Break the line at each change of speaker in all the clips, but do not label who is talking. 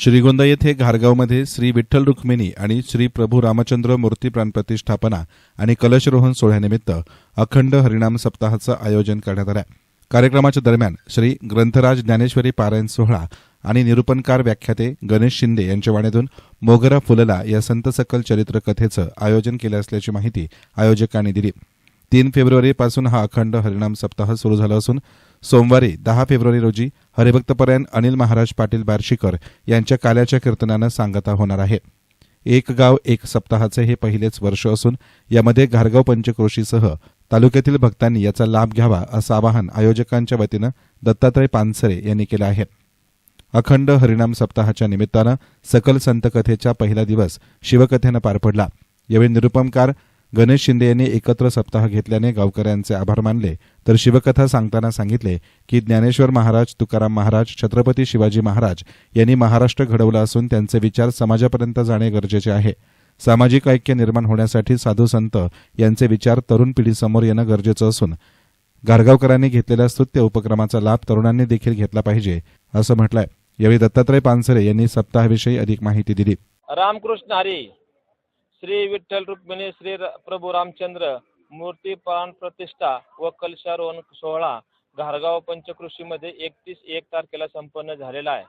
श्रीगोंदा येथे घारगावमध्ये श्री विठ्ठल रुक्मिणी आणि श्री प्रभू रामचंद्र मूर्ती प्राण प्रतिष्ठापना आणि कलशरोहण सोहळ्यानिमित्त अखंड हरिणाम सप्ताहाचं आयोजन करण्यात आलं. कार्यक्रमाच्या दरम्यान श्री ग्रंथराज ज्ञानेश्वरी पारायण सोहळा आणि निरूपणकार व्याख्याते गणेश शिंदे यांच्या वाणीतून मोगरा फुलला या संत सकल चरित्र कथेचं आयोजन केलं असल्याची माहिती आयोजकांनी दिली. तीन फेब्रुवारीपासून हा अखंड हरिनाम सप्ताह सुरू झाला असून सोमवारी दहा फेब्रुवारी रोजी हरिभक्तपरायण अनिल महाराज पाटील बार्शीकर यांच्या काल्याच्या कीर्तनानं सांगता होणार आहे. एक गाव एक सप्ताहाचे हे पहिलेच वर्ष असून यामध्ये घारगाव पंचक्रोशीसह तालुक्यातील भक्तांनी याचा लाभ घ्यावा असं आवाहन आयोजकांच्या वतीनं दत्तात्रय पानसरे यांनी केलं आहे. अखंड हरिनाम सप्ताहाच्या निमित्तानं सकल संतकथेचा पहिला दिवस शिवकथेनं पार पडला. यावेळी निरुपमकार गणेश शिंदे यांनी एकत्र सप्ताह घेतल्याने गावकऱ्यांचे आभार मानले. तर शिवकथा सांगताना सांगितले की ज्ञानेश्वर महाराज तुकाराम महाराज छत्रपती शिवाजी महाराज यांनी महाराष्ट्र घडवला असून त्यांचे विचार समाजापर्यंत जाणे गरजेचे आहे. सामाजिक ऐक्य निर्माण होण्यासाठी साधू संत यांचे विचार तरुण पिढीसमोर येणं गरजेचं असून गारगावकरांनी घेतलेल्या स्तुत्य उपक्रमाचा लाभ तरुणांनी देखील घेतला पाहिजे असं म्हटलंय. यावेळी दत्तात्रय पानसरे यांनी सप्ताहाविषयी अधिक माहिती दिली.
रामकृष्ण हरी. श्री विठ्ठल रुक्मिणी श्री प्रभू रामचंद्र मूर्ती प्राण प्रतिष्ठा व कलशारोहण सोहळा घारगाव पंचकृषीमध्ये एकतीस एक तारखेला संपन्न झालेला आहे.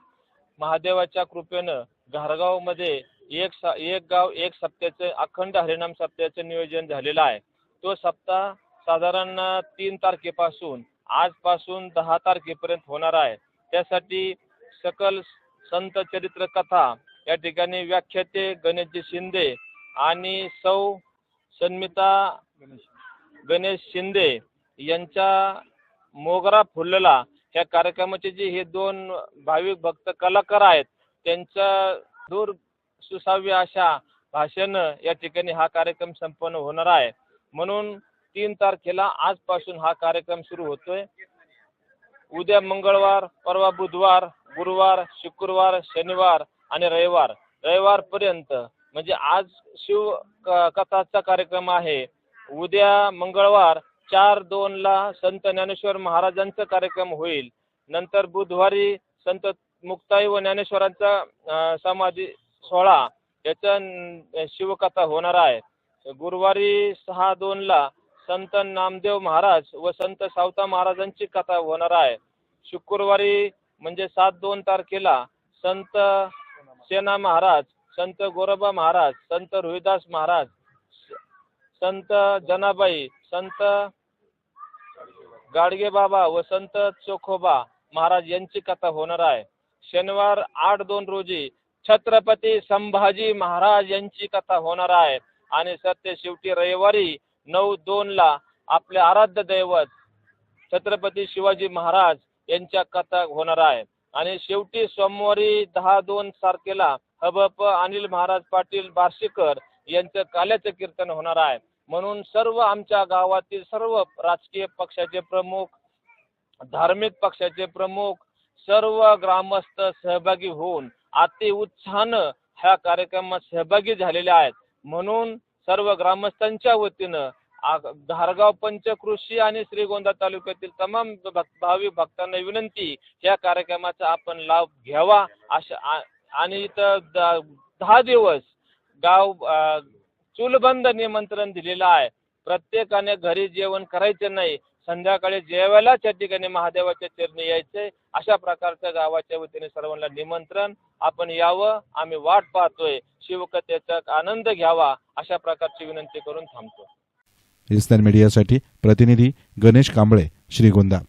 महादेवाच्या कृपेनं घारगावमध्ये एक सा एक गाव एक सप्त्याचे अखंड हरिनाम सप्त्याचे नियोजन झालेलं आहे. तो सप्ताह साधारण तीन तारखेपासून आजपासून दहा तारखेपर्यंत होणार आहे. त्यासाठी सकल संत चरित्र कथा या ठिकाणी व्याख्याते गणेशजी शिंदे आणि सौ सन्मिता गणेश शिंदे यांच्या मोगरा फुलला या कार्यक्रमाचे जे हे दोन भाविक भक्त कलाकार आहेत त्यांच्या दूर सुसाव्य अशा भाषण या ठिकाणी हा कार्यक्रम संपन्न होणार आहे. म्हणून तीन तारखेला आजपासून हा कार्यक्रम सुरू होतोय. उद्या मंगळवार परवा बुधवार गुरुवार शुक्रवार शनिवार आणि रविवार. रविवार पर्यंत म्हणजे आज शिव क- कथाचा कार्यक्रम आहे. उद्या मंगळवार चार दोन ला संत ज्ञानेश्वर महाराजांचा कार्यक्रम होईल. नंतर बुधवारी संत मुक्ताई व ज्ञानेश्वरांचा समाधी सोहळा. याचा शिवकथा होणार आहे. गुरुवारी सहा दोन ला संत नामदेव महाराज व संत सावता महाराजांची कथा होणार आहे. शुक्रवारी म्हणजे सात दोन तारखेला संत सेना महाराज संत गोरोबा महाराज संत रोहिदास महाराज संत जनाबाई संत गाडगे बाबा व संत चोखोबा महाराज यांची कथा होणार आहे. शनिवार आठ दोन रोजी छत्रपती संभाजी महाराज यांची कथा होणार आहे. आणि सत्य शेवटी रविवारी नऊ दोन ला आपले आराध्य दैवत छत्रपती शिवाजी महाराज यांच्या कथा होणार आहे. आणि शेवटी सोमवारी दहा दोन तारखेला हबप अनिल महाराज पाटील बार्शीकर यांचं काल्याचं कीर्तन होणार आहे. म्हणून सर्व आमच्या गावातील सर्व राजकीय पक्षाचे प्रमुख धार्मिक पक्षाचे प्रमुख सर्व ग्रामस्थ सहभागी होऊन अति उत्साहानं ह्या कार्यक्रमात सहभागी झालेले आहेत. म्हणून सर्व ग्रामस्थांच्या वतीनं धारगाव पंचकृषी आणि श्रीगोंदा तालुक्यातील तमाम भावी भक्तांना विनंती या कार्यक्रमाचा आपण लाभ घ्यावा अशा आणि इथं दहा दिवस गाव चूलबंद निमंत्रण दिलेलं आहे. प्रत्येकाने घरी जेवण करायचे नाही. संध्याकाळी जेवायला त्या ठिकाणी महादेवाच्या चरणी यायचे अशा प्रकारच्या गावाच्या वतीने सर्वांना निमंत्रण. आपण यावं आम्ही वाट पाहतोय. शिवकथेचा आनंद घ्यावा अशा प्रकारची विनंती करून थांबतो.
इस्तान मीडियासाठी प्रतिनिधी गणेश कांबळे श्रीगोंदा.